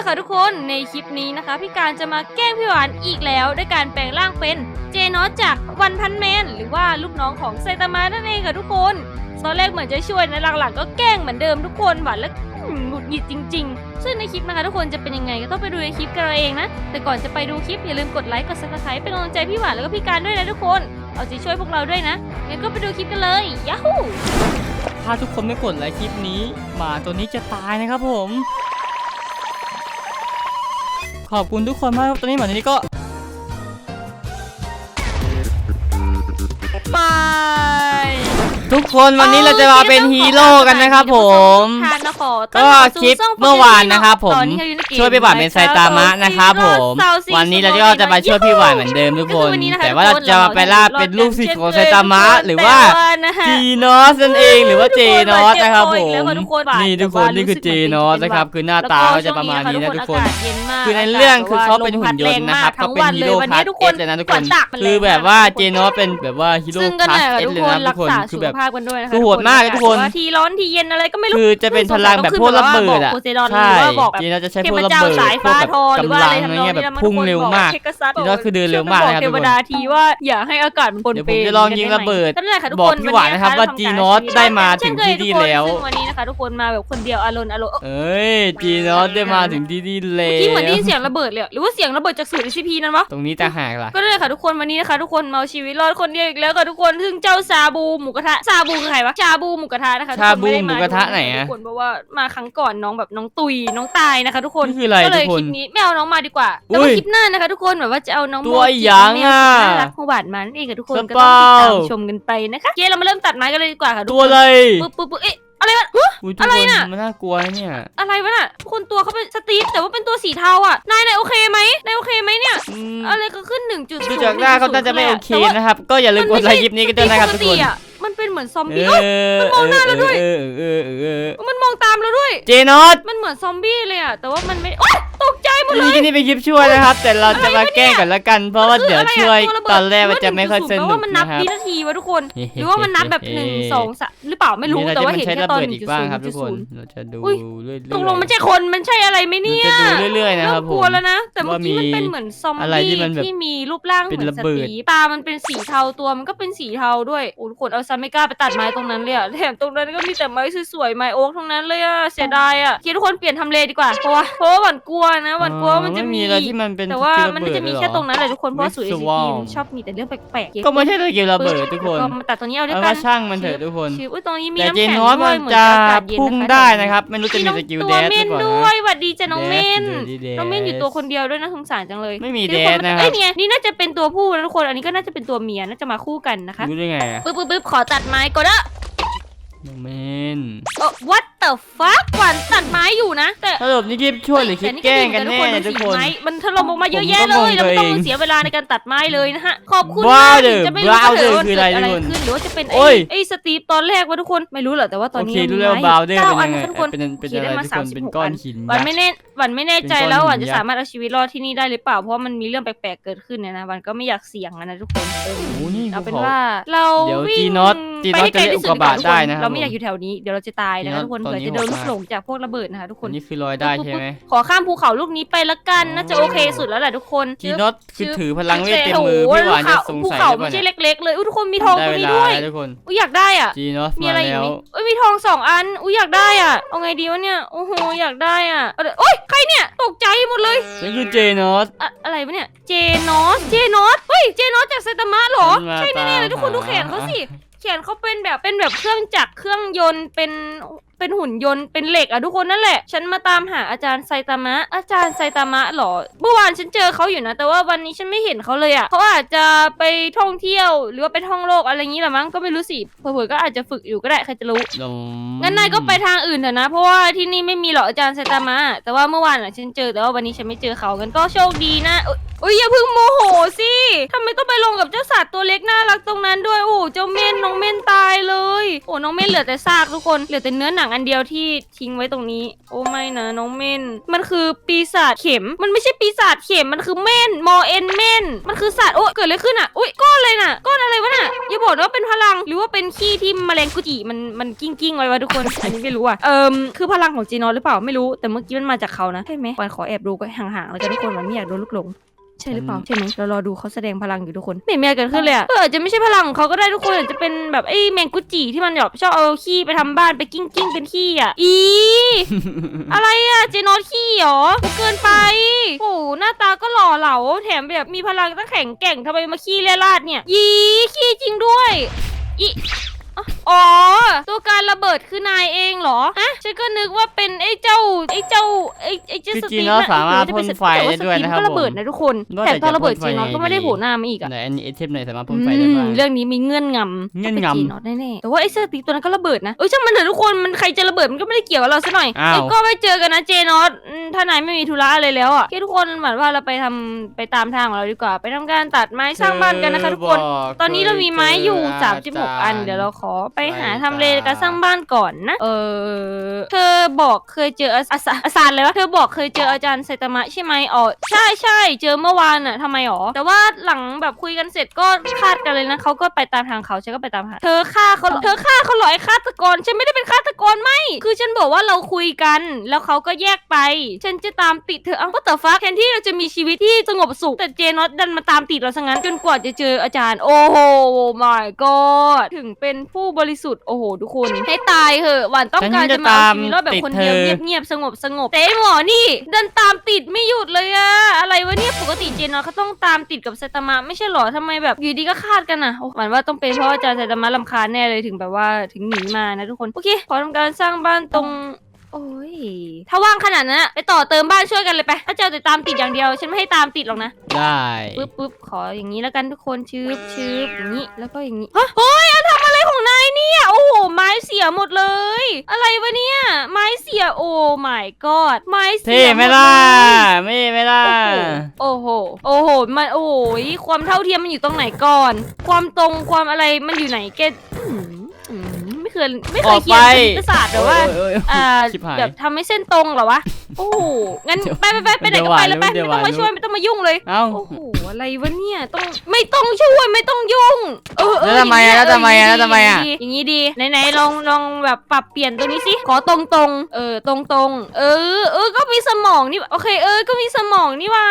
ละค่ะทุกคนในคลิปนี้นะคะ พี่การจะมาแกล้งพี่หวานอีกแล้วด้วยการแปลงร่างเป็นเจนอสจากวันพันแมน หรือว่าลูกน้องของไซตามะนั่นเองค่ะทุกคนตอนแรกเหมือนจะช่วยนะหลังๆก็แกล้งเหมือนเดิมทุกคนหวานแล้วหงุดหงิดจริง ๆ ซึ่งในคลิปนะคะทุกคนจะเป็นยังไงก็ต้องไปดูในคลิปกันเอาเองนะ แต่ก่อนจะไปดูคลิปอย่าลืมกดไลค์กดซับสไครป์เป็นกำลังใจพี่หวานแล้วก็พี่การด้วยนะทุกคน เอาใจช่วยพวกเราด้วยนะงั้นก็ไปดูคลิปกันเลยยาฮูถ้าทุกคนไม่กดไลค์คลิปนี้หมาตัวนี้จะตายนะครับผม ขอบคุณทุกคนมากตอนนี้หมือนนี้ก็ คนวันนี้เราจะมาเป็นฮีโร่กันนะครับผมทานนะขอต้อนก็รับสู่คลิปช่องเมื่อวานนะครับผมตอนนี้เราอยู่ในเกมช่วยพี่หวานเป็นไซตามะนะครับผมวันนี้เราก็จะมาช่วยพี่หวานเหมือนเดิมทุกคนก็อวัะะแต่ว่าเราจะมาไปล่าเป็นลูกศิษย์ของไซตามะหรือว่าแต่นะฮะจีนอสนั่นเองหรือว่าเจนอสนะครับผมแล้วก็ทุกคนนี่ทุกคนนี่คือเจนอสนะครับคือหน้าตาเขาจะประมาณนี้นะทุกคนแล้วช่วงนี้ะคือในเรื่องคือเขาเป็นหุ่นยนต์นะครับเขาเป็นฮีโร่พาร์ทเอสเลยนะทุกคนคือแบบว่าเจนอสเป็นแบบว่าฮีโร่ซึ่งก็พาร์นั่ทนแหละเอสทุกเลยคนนะรัทุกกคนคือแบบษาสุขภาพกันด้วยนะคะคือโหดมากเลยทุกคนว่าทีร้อนทีเย็นอะไรก็ไม่รู้คือจะเป็นพลังแบบพวกระเบิดอะโพไซดอนหใช่รือว่าบอกแบบเจนอสจะใช้เทพวพกระเจ้าเบิดสายพวกฟ้าแบบทอหรือว่ากำอะไรลังทำอะไรนองเงี้ยนี้แบบแล้วมันพุ่งเร็วมากเทกัสซัสเจนอสคือเดินเร็วมากนะครับเททุกวคนดาทีว่าอย่าให้อากาศมันปนเดี๋ยวเปผมจะลองยิงระเบิดก็นั่นแหละค่ะทุกบอคกนพี่หวานนะครับว่าจีนอสได้มาถึงที่นี่แล้วซึ่งวันนี้นะคะทุกคนมาแบบคนเดียวอารมณ์อารมณ์เอ้ยจีนอสได้มาถึงที่นี่แล้ที่เหมือนได้ยินวเสียงระเบิดเลยอะหรือว่าเสียงระเบิดจากสูตร SCP นั่นวะตรงนี้ต่างหากล่ะก็นั่นแหละค่ะทุกคนวันนี้นะคะทุกคนมาเอาชีวิตรอดคนเดียวอีกแล้วค่ะทุกคนซึ่งเจ้าซาบูหมูกระทะซาบูคือใครวะชาบูหมูกระทะนะคะทุกคนชาบูไได้หมูกระทะไหนอะทุกคนเพราะว่ามาครั้งก่อนน้องแบบน้องตุยน้องตายนะคะ ทุกคนนี่คืออะไรก็เลยทุกคนคลิปนี้ไม่เอาน้องมาดีกว่าแต่อุ้ว่ายคลิปหน้านะคะ ทุกคนแบบว่าจะเอาน้องตัวโมจิหยางน้อะแมวสุดน่ารักของหวานมันเองค่ะทุกคนสก็ต้องติดตามเปาชมกันไปนะคะเย้เรามาเริ่มตัดไม้กันเลยดีกว่าค่ะทุกตัควอะไรนปึ๊บปึ๊บปึ๊บเอ๊ะอะไรวะอุ๊ยอุ้ยทุกอะไรคนน่ะ มันน่ากลัวนะเนี่ย อะไรวะน่ะทุกคนตัวเขาเป็นสตีฟแต่ว่าเป็นตัวสีเทาอะนายนายโอเคไหมนายโอเคไหมเนี่ยอืมอะไรก็ขึ้นหนึ่งจุดดูจากหน้าเขาน่าจะไม่โอเคนะครับ ก็อย่าลืมกดไลค์คลิปนี้กันด้วยนะครับทุกคน มันเป็นเหมือนซอมเอบี้อเอ้ยมันมองหน้าเราด้วย เออเออเออเออมันมองตามเราด้วย เจนอสมันเหมือนซอมบี้เลยอะแต่ว่ามันไม่โอ๊ยตกใจห มดเลยนี่นี่เป็นคลิปช่วยนะครับ แต่เราจะมาแกล้งกันละกัน เพราะว่าเดี๋ยวช่วยะไะตอนแรกมันจะไม่ค่อยสหนุว่ากมันนับนะครับวินาทีวะทุกคน หรือว่ามันนับแบบหนึ่งสองสามหรือเปล่าไม่รู้นี่แต่เราว่าจะเห็นใช้แค่ระตอนเบิดหนึ่อีงกจุดบ้างศูนครับย์ทุจุกดคนศูนย์เราจะดูอุ้ยเรื่อยๆตกลงมันใช่คนมันใช่อะไรไหมเนี่ยเราจะดูเรื่อยๆนะครับน่าผกลัมวแล้วนะแต่เมื่อกี้ว่ามีมันเป็นเหมือนซอมอะไรที่บี้มันแบบที่มีรูปร่างเหเป็นมือนระสเบิดตีฟตามันเป็นสีเทาตัวมันก็เป็นสีเทาด้วยโอ้ทุกคนเอาซาไม่กล้าไปตัดไม้ตรงนั้นเลยอะแถมตรงนั้นก็มีแต่ไม้สวยๆไม้โอ๊กทั้งนั้นเลยอะเสียดายอะคิดทุกคนเปลี่ยนทำเลดีกว่าเพราะว่าเพราะว่าหวั่นกลัวนะหวั่นกลัวว่ามันจะอ๋อมีอะไรที่มันเป็นแต่ว่าสกิลมันระเบิดจะมีเลยเหรอแค่ตรงนั้นแหละทุกคนเพราะว่าสูตร Mix SCP Wall มันชอบมีแต่เรื่องแปลกๆก็ไม่ใช่สกิลระเบิดทุกคนแล้วมาตัดตรงนี้เอาด้วเอายกัว่านช่างมันเถอะทุกคน ชิวอุ้ยตรงนี้มีแต่น้ำเจแข็งนอสด้วมัยนเหมือนจะอากาศเย็นพุ่งนะคะได้นะครับไม่รู้จะมีมีน้องสกิลตัวแดชหเม่รืนอเปล่าด้วนะ ยหวัดดีจ้ะน้องเม่นแดชน้องเม่นอยู่ตัวคนเดียวด้วยนะสงสารจังเลยไม่มีทุกแดชนะครับ เอ้ยเนี่ยนี่น่าจะเป็นตัวผู้นะทุกคนอันนี้ก็น่าจะเป็นตัวเมียน่าจะมาคู่กันนะคะรู้ได้ไงอะปึ๊บปึ๊บปึ๊บขอตัดไม้ก่อนนะน้องเมน เออ what the fuck หวานตัดไม้อยู่นะ แต่สรุปนี่คลิปช่วยหรือคลิปแกล้งกันแน่เนี่ยทุกคนไม้มันถล่มออกมาเยอะแยะผมเลก็งงยแล้วไม่ต้องตัวเองเสียเวลาในการตัดไม้เลยนะฮะ ขอบคุณว้ามาวกเด้อจะไม่รู้ว้าวว่าเด้อเกิดคืออะไรอะไรทุกคนขึ้นหรือว่าจะเป็นโอ้ไอ้ยไอ้สตีฟตอนแรกว่าทุกคนไม่รู้หรอกแต่ว่าตอนโอนี้เคมันรู้มีแล้วไม้บาวเดอร์เก้าเป็นอันยังไงนะทุกคนเป็นเป็นขี่อะไรได้มาทุกสาคมนสิบเป็นหกก้ออันนหินหวันไม่แน่หวันไม่แน่ใจเป็นก้อนแล้วหวันหิจะนยักษ์สามารถเอาชีวิตรอดที่นี่ได้หรือเปล่าเพราะว่ามันมีเรื่องแปลกๆเกิดขึ้นเนี่ยนะหวันก็ไม่อยากเสี่ยงอะนะทุกคนเออโอ้โหนี่เอาเป็นภูขว่าเราเดี๋ยววิ่ง G-Not ไป G-Not ให้ไกลที่สุดจะเรียกอุกกาบาตดีกว่ได้นะครับเราไม่อยากอยู่แถวนี้เดี๋ยวเราจะตายนะคะ G-Not ทุกคนตอนเผื่อนี้จะโดนโหดลูกมากหลงจากพวกระเบิดนะคะทุกคอันนนี้คือลอยได้ใช่ไหม ขอข้ามภูเขาลูกนี้ไปละกันน่าจะโอเคสุดแล้วแหละทุกคนจีนอตคือถือพลังเวทเต็มโโมือพี่หวานจะสงภูสัยเขาหรือเปไม่ล่าใช่เนี่ยเล็ก ๆ เลยอุ้ยทุกคนมีทองได้ตรงเวนี้ลาด้วยแล้วทุกคนอุ้ยอยากได้อะ จีนอสมีมาอะไรอีกแล้วไหมเอ้ยมีทองสองอัน อุ้ยอยากได้อะ เอาไงดีวะเนี่ย โอ้โหอยากได้อะเอาเดี๋ยวโอ๊ยใครเนี่ย ตกใจหมดเลยฉันคือเจนอส อะอะไรวะเนี่ย เจนอส เจนอส เฮ้ย เจนอสจากไซตามะเหรอฉันมาใช่แน่ๆเลยตามทุกคนหา ดูแขนเขาสิ แขนเขาเป็นแบบเป็นแบบเครื่องจักรเครื่องยนต์เป็น เป็นหุ่นยนต์เป็นเหล็กอะทุกคนนั่นแหละ ฉันมาตามหาอาจารย์ไซตามะ อาจารย์ไซตามะเหรอ เมื่อวานฉันเจอเขาอยู่นะ แต่ว่าวันนี้ฉันไม่เห็นเขาเลยอะเขาอาจจะไปท่องเที่ยว หรือว่าไปท่องโลกอะไรอย่างนี้แหละมั้งก็ไม่รู้สิเผื่อๆก็อาจจะฝึกอยู่ก็ได้ใครจะรู้ลงงั้นนายก็ไปทางอื่นเถอะนะ เพราะว่าที่นี่ไม่มีหรอกอาจารย์ไซตามะ แต่ว่าเมื่อวานอะฉันเจอแต่ว่าวันนี้ฉันไม่เจอเขางั้นก็โชคดีนะเอ้ย อุ้ยอย่าเพิ่งโมโหสิทำไมต้องไปลงกับเจ้าสัตว์ตัวเล็กน่ารักตรงนั้นด้วยโอ้เจ้าเม่นน้องเม่นตายเลย โอ้น้องเม่นเหลือแต่ซากทุกคนเหลือแต่เนื้อหนังอันเดียวที่ทิ้งไว้ตรงนี้ โอ้ไม่นะน้องเม่นมันคือปีศาจเข็ม มันไม่ใช่ปีศาจเข็มมันคือเม่นมอเอ็นเม่นมันคือสัตว์โอ้เกิดอะไรขึ้นอะอุ้ยก้อนอะไรน่ะก้อนอะไรวะน่ะอย่าบอกนะว่าเป็นพลังหรือว่าเป็นขี้ที่แมลงกุจิมันมันกิ้งกิ้งไว้วะทุกคนอันนี้ไม่รู้อะเอิมคือพลังของจีนอนหรือเปล่าไม่รู้แต่เมื่อกี้มันมาจากเขานะใช่ไหมวันขอแอบดูก็ห่างๆแล้วกันทุกคนวันไม่อยากโดนลูกหลง ใช่หรือเปล่าอืมใช่ไหมเรารอดูเขาแสดงพลังอยู่ทุกคนไม่เห็นมีอะไรเกิดขึ้นเลยอะเอออาจจะไม่ใช่พลังของเขาก็ได้ทุกคนอาจจะเป็นแบบไอ้แมงกุจิที่มันแบบชอบเอาขี้ไปทำบ้านไปกิ้งกิ้งเป็นขี้อะอี อะไรอะเจโนอตขี้เหรอเกินไป โอ้โหหน้าตาก็หล่อเหลาแถมแบบมีพลังตั้งแข็งแกร่งทำไมมาขี้เล่ราดเนี่ย ยีขี้จริงด้วยอีอ๋อ ตัวการระเบิดคือนายเองเหรอฮะฉันก็นึกว่าเป็นไอ้เจ้าไอ้เจ้าไอ้ไอ้เจ้าคือสจีตีฟนอสน่ะสามารถหอพ่นจะไฟได้ด้วยนะครับแต่ว่าสตีฟก็ระเบิดผมนะทุกคนว่าแต่แต่ตอนระเบิดจะพ่จีนไฟนอสก็ไม่ได้โผล่หน้ามาอีกอะไหนอันนี้ไอเทมไหนสามารถพ่อืนไฟได้บ้างมเรื่องนี้มีเงื่อนงำเงื่อนงำต้จีนอสแน่ๆแต่ว่าไอ้เสื้อตีตัวนั้นก็ระเบิดนะเออช่างมันเถอะทุกคนมันใครจะระเบิดมันก็ไม่ได้เกี่ยวกับเราซะหน่อยอ้าวเอ้ยก็ไปเจอกันนะเจนอสอืมถ้านายไม่มีธุระอะไรแล้วอะโอเคทุกคนเหมือนว่าเราไปทำไปตามทางของเราดีกว่า ไปทำการตัดไม้สร้างบ้านกันนะคะทุกคนเธบตอนนี้เรามีไม้อยู่เคเจ36 อัน เดี๋ยวเราขอไปหาไปทำเลตามการสร้างบ้านก่อนนะ เออ เธอบอกเคยเจออาอาซาอาซานเลยวะเธอบอกเคยเจออาจารย์ไซตามะใช่ไหมอ๋อใช่ใช่เจอเมื่อวานอะทำไมหรอแต่ว่าหลังแบบคุยกันเสร็จก็คาดกันเลยนะเขาก็ไปตามทางเขาฉันก็ไปตามทางเธอฆ่าเขาเธอฆ่าเขาเหรอไอ้ฆาตกรฉันไม่ได้เป็นฆาตกรไม่ คือฉันบอกว่าเราคุยกัน แล้วเขาก็แยกไป ฉันจะตามติดเธอเอ้าก็แต่ฟ้าแทนที่เราจะมีชีวิตที่สงบสุขแต่เจนอตดันมาตามติดเราซะงั้นจนกว่าจะเจออาจารย์ โอ้โห my god ถึงเป็นผู้บริสุทธิ์ โอ้โห ทุกคน ให้ตายเหอะ หวานต้องการฉันจะจะมาเอาชีวิตรอดแบบตามคนเดียวติดเธอเงียบๆ สงบสงบแต่ไอ้หมอนี่ดันตามติดไม่หยุดเลยอะอะไรวะเนี่ย ปกติเจนอตเขาต้องตามติดกับไซตามะไม่ใช่เหรอทำไมแบบอยู่ดีก็คาดกันอะโอ้หวานว่าต้องเป็นเพราะอาจารย์ไซตามะลำคาญแน่เลยถึงแบบว่าถึงหนีมานะทุกคน โอเค ขอทำการสร้างบ้านตรง โอ้ย ถ้าว่างขนาดนั้นอะไปต่อเติมบ้านช่วยกันเลยไป ถ้าเจ้าจะตามติดอย่างเดียว ฉันไม่ให้ตามติดหรอกนะ ได้ปึ๊บปึ๊บขออย่างนี้แล้วกันทุกคนชืบชืบอย่างนี้ แล้วก็อย่างนี้ฮะเฮ้ยอะทำอะไรของนายเนี่ย โอ้โห ไม้เสียหมดเลย อะไรวะเนี่ย ไม้เสีย โอ้ my god ไม้เสีเท่ยหมไหมดล่ะเลยไม่ไหมล่ะโอ้โห โอ้โห มัน โอ้โหความเท่าเทียมมันอยู่ตรงไหนก่อน ความตรง ความอะไร มันอยู่ไหนแกอืมอืม ไม่เคยไม่เคอยอกเขีไปยนคณิตศาสตร์หรือว่าโอ้ยโอ้ยโอ้ยอ่าชิบหายแบบทำให้เส้นตรงเหรอวะโอ้โหงั้นเดี๋ยวไปไปไปไปไหนก็ไปแล้วไปเดี๋ไม่ยวต้องมาเดี๋ยวช่วยไม่ต้องมายุ่งเลยเอ้าโอ้โหอะไรวะเนี่ยต้องไม่ต้องช่วยไม่ต้องยุ่ง เออเออแล้วทำไมอะย่างนี้แล้วทำไมอะเแล้วทำไมอะ อย่างนี้ดีอย่างนี้ดีไหนๆลองลองแบบปรับเปลี่ยนตัวนี้สิขอตรงตรงๆเออตรงตรงๆเออเออก็มีสมองนี่โอเคเออก็มีสมองนี่ว่า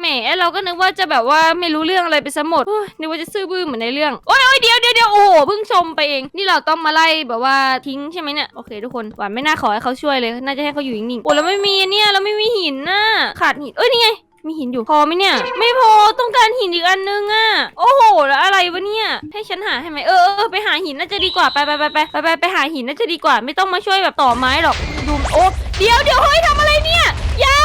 แหมเราก็นึกว่าจะแบบว่าไม่รู้เรื่องอะไรไปซะหมดเฮ้ยนึกว่าจะซื่อบื้อเหมือนในเรื่องโอ้ยโอ้ยเดี๋ยวเดี๋ยวเดี๋ยวโอ้โหเพิ่งชมไปเอง นี่เราต้องมาไล่แบบว่าทิ้งใช่ไหมเนี่ยโอเคทุกคนหวานไม่น่าขอให้เขาช่วยเลย น่าจะให้เขาอยู่นิ่งๆโอ้แล้วไม่มีอันเนี่ยเราไม่มีหินน่ะขาดหินเอ้ยนี่ไง มีหินอยู่พอไหมเนี่ย ไม่พอต้องการหินอีกอันนึงอะโอ้โหแล้วอะไรวะเนี่ย ให้ฉันหาให้ไหมเออเออไปหาหินน่าจะดีกว่าไปไปไปไปไปไปไปหาหินน่าจะดีกว่า ไม่ต้องมาช่วยแบบต่อไม้หรอกดูโอ้เดี๋ยวเดี๋ยวเฮ้ยทำอะไรเนี่ยอย่า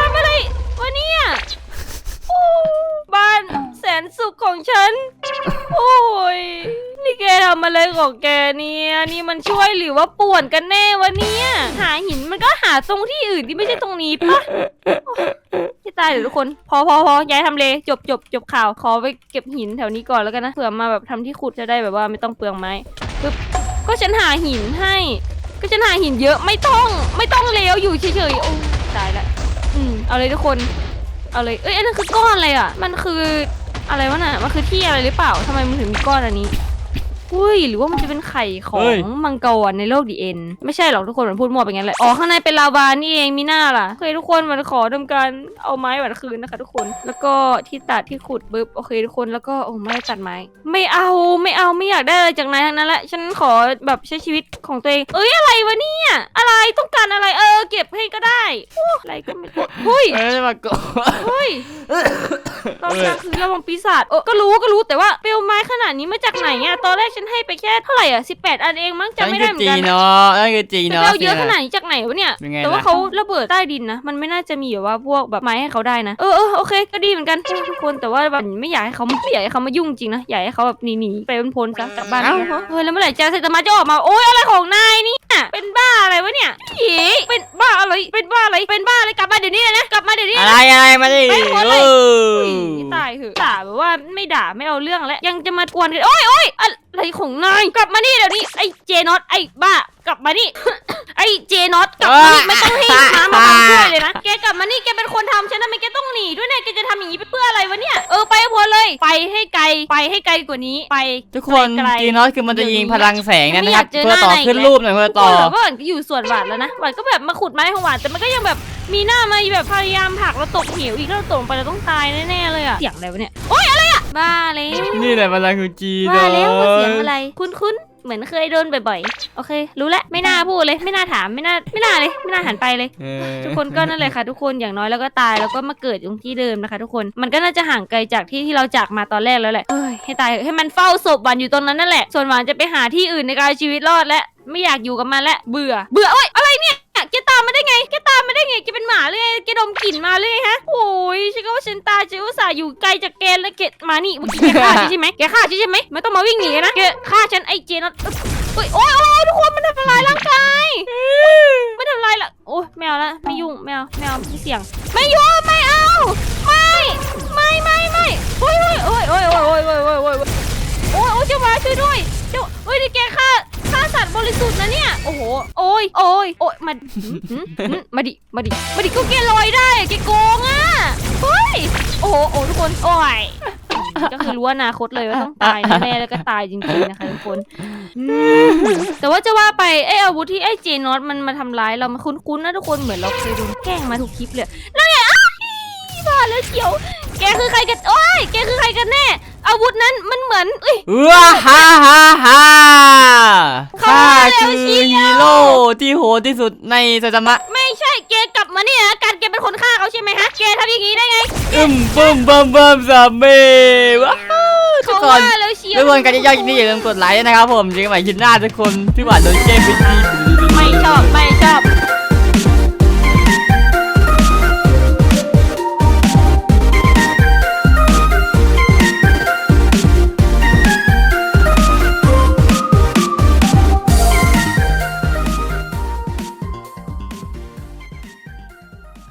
ทำอะไรวะเนี่ยโอ้บ้านแสนสุขของฉันโอ้ยนี่แกทำอะไรของแกเนี่ยนี่มันช่วยหรือว่าป่วนกันแน่วะเนี่ย หาหินมันก็หาตรงที่อื่นที่ไม่ใช่ตรงนี้ปะ ตายเดี๋ยวทุกคน พอพอพอย้ายทำเลจบจบจบข่าว ขอไปเก็บหินแถวนี้ก่อนแล้วกันนะเผื่อมาแบบทำที่ขุดจะได้แบบว่าไม่ต้องเปลืองไม้ปึ๊บก็ฉันหาหินให้ ก็ฉันหาหินเยอะไม่ต้อง ไม่ต้องเลวอยู่เฉยๆโอ้ตายละอืมเอาเลยทุกคน เอาเลยเอ้ยอันนั้นคือก้อนอะไรอะ มันคืออะไรวะน่ะมันคือที่อะไรหรือเปล่าทำไมมันถึงมีก้อนอันนี้ อุ้ยหรือว่ามันจะเป็นไข่ขอเฮ้ยงมังกรในโลกดีเอ็นไม่ใช่หรอกทุกคนมันพูดมั่วไปงั้นแหละอ๋อข้างในเป็นลาวานี่เองมีหน้าล่ะโอเคทุกคนมันขอทำการเอาไม้หวานคืนนะคะ ทุกคนแล้วก็ที่ตัดที่ขุดปึ๊บโอเคทุกคนแล้วก็โอ้ไม่ได้ตัดไม้ไม่เอาไม่เอาไม่อยากได้อะไรจากนายทั้งนั้นแหละฉันขอแบบใช้ชีวิตของตัวเองเอ้ยอะไรวะเนี่ยอะไรต้องการอะไรเออ เก็บให้ก็ได้โอ้อะไรก็ไม่เฮ้ย เอ้ยมาโกะ เฮ้ยเราจะคือระวังปีศาจเออก็รู้ก็รู้แต่ว่าเปลวไม้ขนาดนี้มาจากไหนอะตอนแรกฉันให้ไปแค่เท่าไหร่อะ18อันเองมั้งฉันจำไม่คืได้อเหมือจีนกันเนาะนั่นคือจีแต่เนาะเราเยอะขนาดนี้จากไหนวะเนี่ยเป็นไงแต่ว่าล่ะเขาระเบิดใต้ดินนะ มันไม่น่าจะมีแบบว่าพวกแบบไม้ให้เขาได้นะ เออเออโอเค ก็ดีเหมือนกันทุกคน แต่ว่าแบบไม่อยากให้เขาไม่อยากให้เขามายุ่งจริงนะ อยากให้เขาแบบหนีหนีไปพ้นๆซะจากบ้านเอ้าเฮ้ยแล้วเมื่อไหร่จะเซตมาจะออกมา โอ๊ยอะไรของนายเนี่ยเป็นบ้าอะไรวะเนี่ยอีเป็นบ้าอะไร เป็นบ้าอะไร เป็นบ้าอะไร กลับมาเดี๋ยวนี้เลยนะ กลับมาเดี๋ยวนี้เลยอะไรอะไรมาดิไม่หมดเลยเอออุ๊ยตายเหอะด่าแบบว่าไม่ด่าไม่เอาเรื่องแล้วยังจะมากวนกัน โอ้ยโอ้ย อะไรของนายกลับมานี่เดี๋ยวนี้ไอ้เจน็อตไอ้บ้ากลับมานี่ ไอ้เจน็อตกลับมานี่ไม่ต้องให้น้ำมาบังช่วยเลยนะแกกลับมานี่แกเป็นคนทำฉันทำไมแกต้องหนีด้วยเนี่ยแกจะทำอย่างนี้ไปเพื่ออะไรวะเนี่ยเออไปให้พ้นเลย ไปให้ไกลไปให้ไกลกว่านี้ไป ทุกคนไกลๆ จีนอสคือมันจะยิงพลังแสงเนยไม่นะอคยารับกเจอเพื่อต่อหน้าไหน ขึ้นอีกแล้วรูปหน่อยเพื่อทุกต่คอนแบบว่าหวานก็อยู่ส่วนหวานแล้วนะหวานก็แบบมาขุดไม้ของหวานแต่มันก็ยังแบบมีหน้ามาแบบพยายามผลักเราตกเหวอีกแล้วเราตกลงไปเราต้องตายแน่ๆเลยอะเสียงอะไรวะเนี่ยโอ๊ยอะไรอะบ้าเลยนี่แหละพลังของจีนอว่าแล้วว่าสเสียงอะไร คุ้นๆเหมือนเคยโดนบ่อยๆ โอเค รู้แล้วไม่น่าพูดเลยไม่น่าถามไม่น่าไม่น่าเลยไม่น่าหันไปเลยเออทุกคนก็นั่นแหละค่ะ ทุกคนอย่างน้อยแล้วก็ตายแล้วก็มาเกิดตรงที่เดิมนะคะ ทุกคนมันก็น่าจะห่างไกลจากที่ที่เราจากมาตอนแรกแล้วแหละเอ้ยให้ตายเถอะให้มันเฝ้าศพหวานอยู่ตรงนั้นนั่นแหละส่วนหวานจะไปหาที่อื่นในการเอาชีวิตรอดและไม่อยากอยู่กับมันและเบื่อ เบื่อโอ๊ยอะไรเนี่ยแกตามมา ไงแกตามมาได้ไงแกเป็นหมาเลยไงแกดมกลิ่นมาเลยฮะโอ้ยฉันก็ว่าฉันตายฉันอุตส่าห์อยู่ไกลจากแกแล้วแกมานี่เมื่อกี้แกฆ่าฉันใช่ไหมแกฆ่าฉันใช่ไหมไม่ต้องมาวิ่งหนีนะแกฆ่าฉันไอ้เจนอตเอ้ยโอ้ยโอ้ยทุกคนมันทำลายร่างกายไม่ทำลายละโอ้ยไม่เอาละไม่ยุ่งไม่เอาไม่เอาไม่เสี่ยง ไม่ยุ่งไม่เอาไม่ไม่ไม่ไม่โอ้ยโอ้ยโอ้ยโอ้ยโอ้ยโอ้ยโอ้ยโอ้ยโอ้ยโอ้ยโอ้ยเจ้าหมาช่วยด้วยเจ้าเฮ้ยนี่แกฆ่าฆ่าสัตว์บริสุทธิ์นะเนี่ย โอ้โห โอ้ยโอ้ยโอ้ยมาหืมหืมหืมมาดิ มาดิ มาดิก็แกลอยได้อะแกโกงอะเฮ้ย โอ้โหโอ้ทุกคน โอ้ย ก็คือรู้อนาคตเลยว่าต้องตายแน่ๆแล้วก็ตายจริงๆนะคะทุกคนอืมแต่ว่าจะว่าไปไอ้อาวุธที่ไอ้เจนอตมันมาทำร้ายเรามันคุ้นๆนะทุกคนเหมือนเราเคยโดนแกล้งมาทุกคลิปเลย นั่นไงอ้าวบ้าแล้วเชียว แกคือใครกันโอ้ยแกคือใครกันแน่ อาวุธนั้นมันเหมือนเอ้ยว้าฮ่าฮ่าฮ่าเข้าข้ามาแล้วคือเชียวฮีโร่ที่โหดที่สุดในไซตามะ ไม่ใช่แกกลับมาเนี่ยนะการแกเป็นคนฆ่าเขาใช่ไหมฮะแกทำอย่างนี้ได้ไงอึมบึ้มบึ้มบึ้มสามเมว้าวทุกเขาคน ว่าแล้วเชียวทุกคนกันยอดๆนี่อย่าลืมกดไลค์นะครับผมเจอกันใหม่คลิปหน้าทุกคนพี่หวานโดนเกมไปที ไม่ชอบไม่